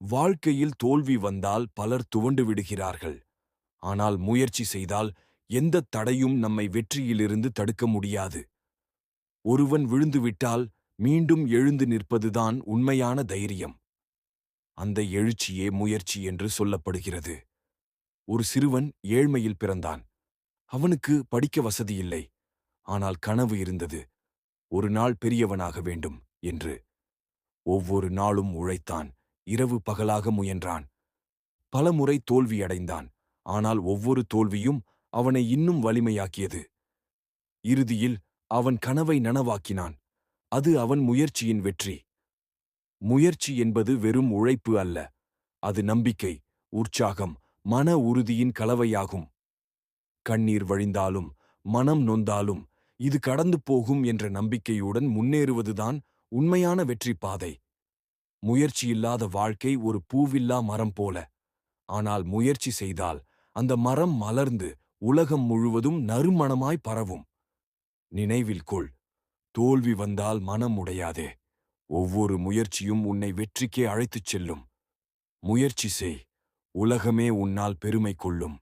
வாழ்க்கையில் தோல்வி வந்தால் பலர் துவண்டு விடுகிறார்கள். ஆனால் முயற்சி செய்தால் எந்த தடையும் நம்மை வெற்றியிலிருந்து தடுக்க முடியாது. ஒருவன் விழுந்துவிட்டால் மீண்டும் எழுந்து நிற்பதுதான் உண்மையான தைரியம். அந்த எழுச்சியே முயற்சி என்று சொல்லப்படுகிறது. ஒரு சிறுவன் ஏழ்மையில் பிறந்தான். அவனுக்கு படிக்க வசதியில்லை ஆனால் கனவு இருந்தது. ஒரு நாள் பெரியவனாக வேண்டும் என்று. ஒவ்வொரு நாளும் உழைத்தான். இரவு பகலாக முயன்றான். பலமுறை தோல்வியடைந்தான். ஆனால் ஒவ்வொரு தோல்வியும் அவனை இன்னும் வலிமையாக்கியது. இறுதியில் அவன் கனவை நனவாக்கினான். அது அவன் முயற்சியின் வெற்றி. முயற்சி என்பது வெறும் உழைப்பு அல்ல. அது நம்பிக்கை உற்சாகம் மன உறுதியின் கலவையாகும். கண்ணீர் வழிந்தாலும் மனம் நொந்தாலும் இது கடந்து போகும் என்ற நம்பிக்கையுடன் முன்னேறுவதுதான் உண்மையான வெற்றி பாதை முயற்சியில்லாத வாழ்க்கை ஒரு பூவில்லா மரம் போல. ஆனால் முயற்சி செய்தால் அந்த மரம் மலர்ந்து உலகம் முழுவதும் நறுமணமாய் பரவும். நினைவில் கொள் தோல்வி வந்தால் மனம் உடையாதே. ஒவ்வொரு முயற்சியும் உன்னை வெற்றிக்கே அழைத்துச் செல்லும். முயற்சி செய் உலகமே உன்னால் பெருமை கொள்ளும்.